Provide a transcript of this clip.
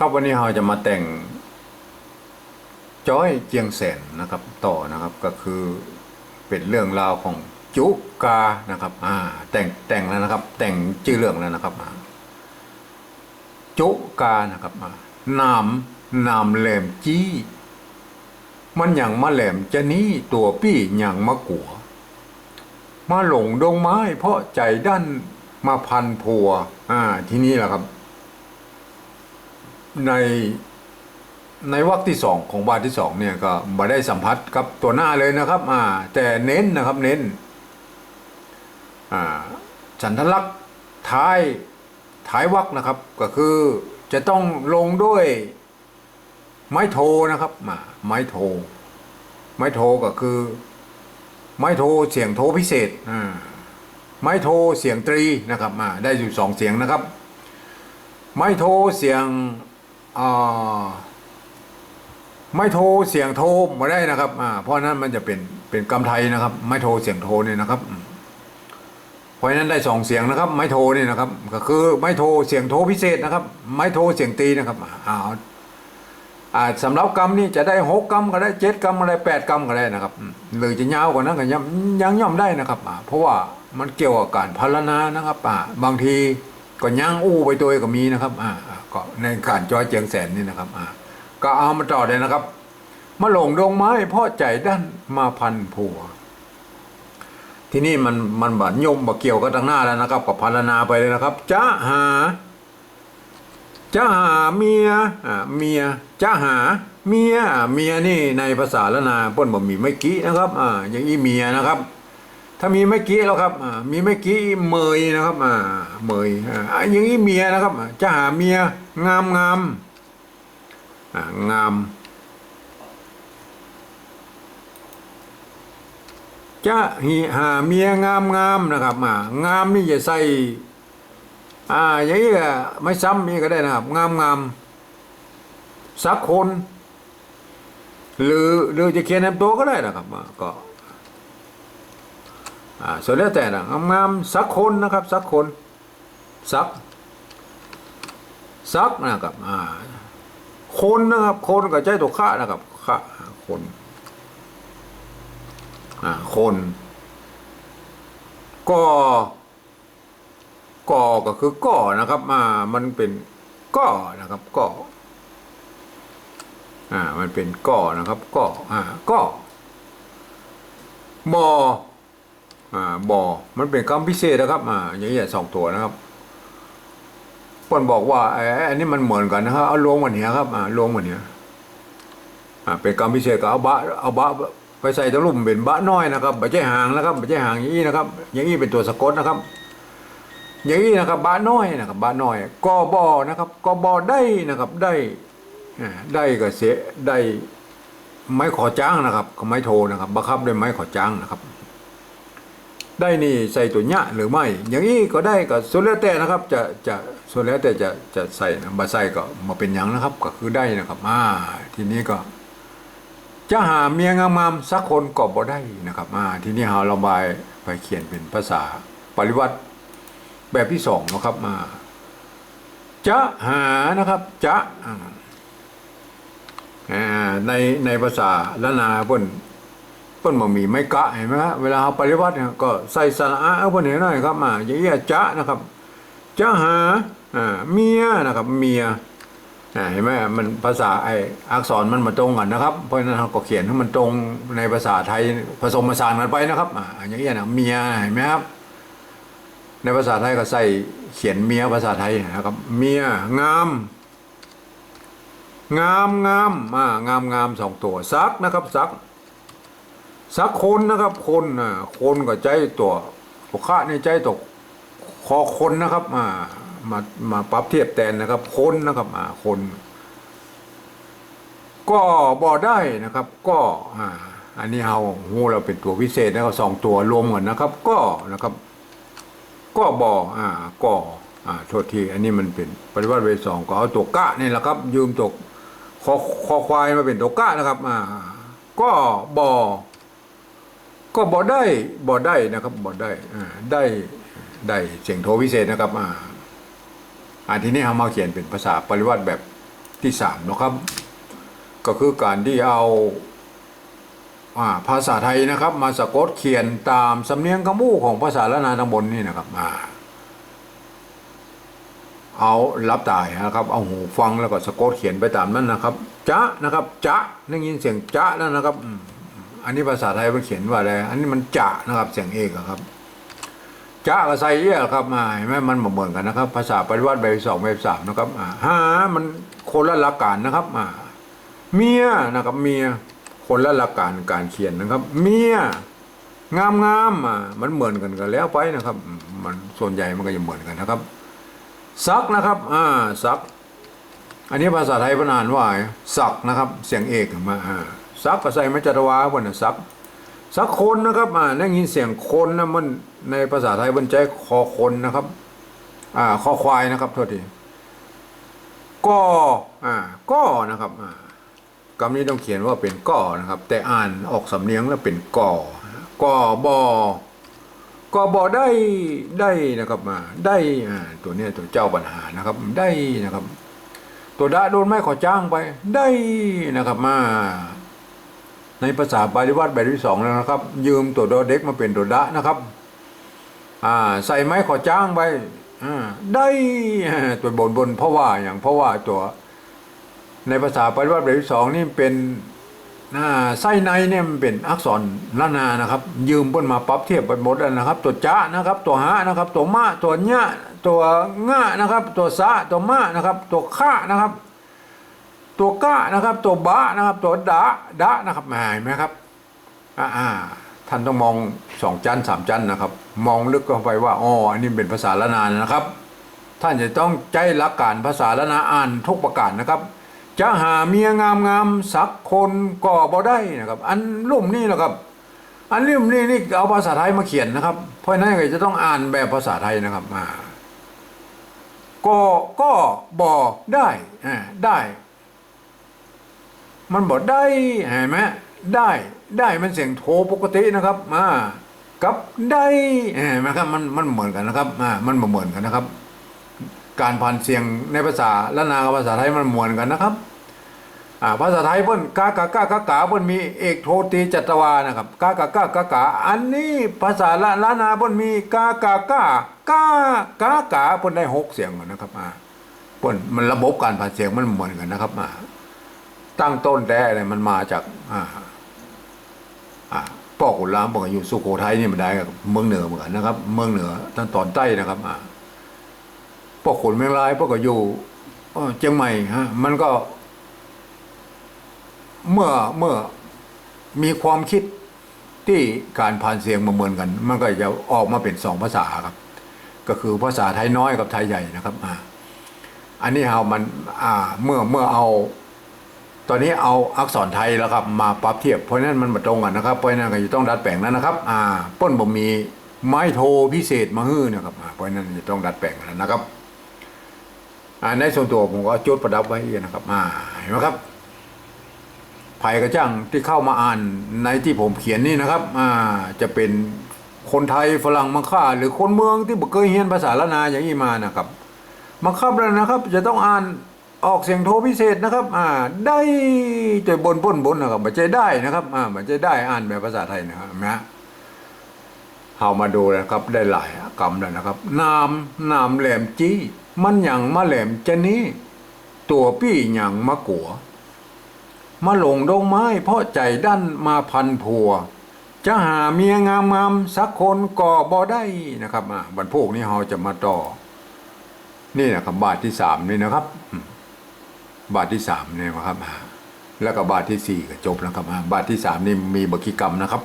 ครับวันนี้เราจะมาแต่งจ้อยเจียงแสนนะครับ ต่อนะครับก็คือเป็นเรื่องราวของจุกานะครับ อ่า แต่งแต่งแล้วนะครับ แต่งชื่อเรื่องแล้วนะครับจุกานะครับอ่านามนามแหลมจี้ มันอย่างมาแหลมจะนี้ตัวปี้อย่างมะกัว มาหลงดงไม้เพราะใจด้านมาพันผัว อ่า ที่นี่แหละครับ ในในวรรคที่สองของบาทที่สองเนี่ยก็มาได้สัมผัสกับตัวหน้าเลยนะครับอ่าแต่เน้นนะครับเน้นอ่าสันทลักษณ์ท้ายท้ายวรรคนะครับ ก็คือจะต้องลงด้วยไม้โทนะครับมาไม้โท ไม้โทก็คือ ไม้โทเสียงโทพิเศษอ่าไม้โทเสียงตรีนะครับมาได้อยู่สองเสียงนะครับ ไม้โทเสียง ไม้โทรเสียงโทรมาได้นะครับอ่าเพราะนั้นมันจะเป็นเป็นกำไทยนะครับ ไม้โทรเสียงโทรเนี่ยนะครับเพราะนั้นได้สองเสียงนะครับ ไม้โทรนี่นะครับ ก็คือไม้โทรเสียงโทรพิเศษนะครับ ไม้โทรเสียงตีนะครับอ่าอาสำหรับกรรมนี่จะได้หกกรรมก็ได้เจ็ดกรรมก็ได้แปดกรรมก็ได้นะครับหรือจะยาวกว่านั้นก็ยังยังย่อมได้นะครับเพราะว่ามันเกี่ยวกับการพารนานะครับบางทีก็ย่างอู้ไปตัวก็มีนะครับอ่า ก็ในการจอยเจียงแสนนี่นะครับอ่าก็เอามาต่อเลยนะครับมาหลงดงไม้เพ่อใจด้านมาพันผัว ที่นี่มันมันบัดยมบเกี่ยวกับทางหน้าแล้วนะครับกับพารนาไปเลยนะครับจะหาจะหาเมียอ่าเมียจะหาเมียเมียนี่ในภาษาละนาป้นบ่มีไม่กี้นะครับอ่าอย่างนี้เมียนะครับ ถ้ามีไม่กี้แล้วครับมีไม่กี้เมยนะครับอ่าเมยอ่าอ่าอย่างนี้เมียนะครับ จะหาเมียงามงามงาม จะหิหาเมียงามงามนะครับอ่างามนี่จะใส่อ่าอย่างนี้ก็ไม่ซ้ำนี่ก็ได้นะครับ งามงามสักคน หรือหรือจะเขียนในตัวก็ได้นะครับก็ อ่าส่วนแล้วแต่นะงามๆสักคนนะครับสักคนสักสักนะครับอ่าคนนะครับ คนก็ใจตัวข้านะครับข้าคนอ่าคน ก็ก่อก็คือก่อนะครับอ่ามันเป็นก่อนะครับก่ออ่ามันเป็นก่อนะครับก่ออ่าก่อบอ อ่าบอมันเป็นคำพิเศษนะครับอ่าอย่างนี้ยสองตัวนะครับเปิ้นบอกว่าไอ้อันนี้มันเหมือนกันนะครับเอาลงวันนี้ครับอ่าลงวันนี้อ่าเป็นคำพิเศษก็เอาบะเอาบะไปใส่ตะลุ่มเป็นบะน้อยนะครับไม่ใช่หางนะครับไม่ใช่หางอย่างนี้นะครับ อย่างนี้เป็นตัวสะกดนะครับ อย่างนี้นะครับบ้านน้อยนะครับบ้านน้อยกอบอนะครับกอบอได้นะครับได้ได้ก็เสียได้ไม้ขอจ้างนะครับ ก็ไม้โทนะครับบังคับด้วยไม้ขอจ้างนะครับ ได้นี่ใส่ตัวเนี้ยหรือไม่ อย่างนี้ก็ได้ก็ส่วนแล้วแต่นะครับ จะจะส่วนแล้วแต่จะจะใส่นะบาใส่ก็มาเป็นอย่างนะครับ ก็คือได้นะครับอ่าทีนี้ก็ จะหาเมียงามๆสักคนก็บ่ได้นะครับอ่าทีนี้เราระบายไปเขียนเป็นภาษาปริวัติแบบที่สองนะครับมา จะหานะครับ จะอ่าในในภาษาละนาเพิ่น เพิ่นบ่มีไม่กะเห็นไหมครับเวลาเราปฏิวัติเนี่ยก็ใส่สระอาเพิ่นเห็นหน่อยครับมาอย่างเงี้ยจะนะครับจะหาอ่าเมียนะครับเมียเห็นไหมมันภาษาไออักษรมันมาตรงกันนะครับ เพราะฉะนั้นเราก็เขียนให้มันตรงในภาษาไทยผสมผสานกันไปนะครับอ่าอย่างเงี้ยนะเมียเห็นไหมครับ ในภาษาไทยก็ใส่เขียนเมียภาษาไทยนะครับ เมียงาม งามงามอ่างามงามสองตัวซักนะครับซัก ซักคนนะครับ คนอ่าคนก็ใจตัวปกะในใจตกคอคนนะครับอ่ามามาปรับเทียบแทนนะครับ คนนะครับอ่าคน ก็บ่ได้นะครับ ก็อ่าอันนี้เฮาหูเราเป็นตัวพิเศษนะครับสองตัวรวมกันนะครับ ก็นะครับ ก็บออ่าก็อ่าโทษทีอันนี้มันเป็นปฏิวัติเวทสองก็เอาตัวกะนี่แหละครับ ยืมตัวคอคอควายมาเป็นตัวกะนะครับ อ่า ก็บอ ก็บอได้บอได้นะครับบอได้ได้ได้เสียงโทพิเศษนะครับอ่าอ่าทีนี้เรามาเขียนเป็นภาษาปริวัติแบบที่สามนะครับ ก็คือการที่เอาอาภาษาไทยนะครับ มาสะกดเขียนตามสำเนียงกระมู่ของภาษาละนาตำบลนี่นะครับอ่าเอารับตายนะครับ เอาหูฟังแล้วก็สะกดเขียนไปตามนั้นนะครับจะนะครับจะได้ยินเสียงจะแล้วนะครับ อันนี้ภาษาไทยมันเขียนว่าอะไร อันนี้มันจะนะครับ เสียงเอกครับจะกับไซเอียครับมาเห็นไหมมันเหมือนกันนะครับ ภาษาปฏิวัติแบบสองแบบสามนะครับอ่าหามันคนละหลักการนะครับอ่าเมียนะครับ เมียคนละหลักการการเขียนนะครับ เมียงามงามอ่ามันเหมือนกันกันแล้วไปนะครับมมันส่วนใหญ่มันก็จะเหมือนกันนะครับ ซักนะครับ อ่าซัก อันนี้ภาษาไทยพนานว่า สักนะครับ เสียงเอกมาอ่า ซักก็ใส่มจัตวาบนนะซักสักคนนะครับอ่าได้ยินเสียงคนนะมันในภาษาไทยบรรใจคอคนนะครับ อ่าคอควายนะครับโทษทีก็อ่าก็นะครับอ่ากำนี้ต้องเขียนว่าเป็นก่อนะครับ แต่อ่านออกสำเนียงแล้วเป็นก่อก่อบอก่อบอได้ได้นะครับมาได้อ่าตัวเนี้ยตัวเจ้าปัญหานะครับได้นะครับ ตัวดะโดนไม่ขอจ้างไปได้นะครับมา ในภาษาปฏิวัตแบบที่สองแล้วนะครับ ยืมตัวโดเด็กมาเป็นตัวดะนะครับ อ่า ใส่ไม้ขอจ้างไปได้ตัวบนบนเพราะว่าอย่างเพราะว่าตัว ในภาษาปฏิวัติแบบที่สองนี่เป็นอ่าไส้ในเนี่ยมันเป็นอักษรละนานะครับ ยืมเพิ่นมาปรับเทียบไปหมดแล้วนะครับ ตัวจ้านะครับ ตัวหานะครับ ตัวมาตัวเนี้ยตัวง่านะครับ ตัวสะตัวมานะครับ ตัวข้านะครับ ตัวก้านะครับ ตัวบะนะครับ ตัวดะดะนะครับหมายไหมครับอ่าท่านต้องมองสองจันสามจันนะครับ มองลึกเข้าไปว่าอ๋ออันนี้เป็นภาษาละนานะครับ ท่านจะต้องใจรักการภาษาละนาอ่านทุกประการนะครับ จะหาเมียงามงามสักคนก็บ่ได้นะครับ อันลุ่มนี่นะครับ อันลุ่มนี่นี่เอาภาษาไทยมาเขียนนะครับ เพราะนั้นก็จะต้องอ่านแบบภาษาไทยนะครับมาก็ก็บ่ได้อ่าได้ มันบอกได้เห็นไหมได้ได้มันเสียงโทปกตินะครับมากับได้เห็นไหมครับมันมันเหมือนกันนะครับอ่ามันบ่เหมือนกันนะครับ การผ่านเสียงในภาษาละนากับภาษาไทยมันเหมือนกันนะครับอ่าภาษาไทยเพิ่นกากากากากาเพิ่นมีเอกโทตีจัตวานะครับกากากากากาอันนี้ภาษาละละนาเพิ่นมีกากากากากากาเพิ่นได้หกเสียงนะครับอ่าเพิ่นมันระบบการผ่านเสียงมันเหมือนกันนะครับอ่า ตั้งต้นแต่เนี่ยมันมาจากอ่าอ่าพ่อขุนรามบอกอยู่สุโขทัยนี่มันได้กับเมืองเหนือเหมือนนะครับ เมืองเหนือทางตอนใต้นะครับอ่าพ่อขุนเมืองลายพ่อก็อยู่เอ่อเชียงใหม่ฮะมันก็ เมื่อเมื่อมีความคิดที่การผ่านเสียงมาเหมือนกัน มันก็จะออกมาเป็นสองภาษาครับ ก็คือภาษาไทยน้อยกับไทยใหญ่นะครับอ่าอันนี้เอามัน อ่า เมื่อเมื่อเอา ตอนนี้เอาอักษรไทยแล้วครับมาปรับเทียบเพราะนั้นมันมาตรงกันนะครับเพราะนั้นก็จะต้องดัดแปลงนั้นนะครับอ่าป้นบ่มีไม้โทพิเศษมาฮื้อนะครับเพราะนั้นจะต้องดัดแปลงนั้นนะครับอ่าในส่วนตัวผมก็จุดประดับไว้นะครับอ่าเห็นไหมครับไผ่กระจ้างที่เข้ามาอ่านในที่ผมเขียนนี่นะครับอ่าจะเป็นคนไทยฝรั่งมังค่า หรือคนเมืองที่บ่เคยเรียนภาษาละนาอย่างนี้มานะครับบังคับแล้วนะครับ จะต้องอ่าน ออกเสียงโทรพิเศษนะครับ อ่า ได้ใจบนพ้นบนนะครับมันใจได้นะครับ อ่ามันใจได้อ่านแบบภาษาไทยนะครับนะเอามาดูนะครับ ได้หลายกรรมแล้วนะครับ นามนามแหลมจี้ มันหยังมาแหลมจะนี้ ตัวปี้หยังมากัว มาหลงดงไม้ เพราะใจดั้นมาพันผัว จะหาเมียงามงามสักคนก็บ่ได้นะครับ อ่าบรรพวกนี้เราจะมาต่อ นี่นะครับบาทที่สามนี่นะครับ บาทที่สามเนี่ยนะครับ แล้วก็บาทที่สี่ก็จบแล้วครับบาทที่สามนี่มีบกิกรรมนะครับ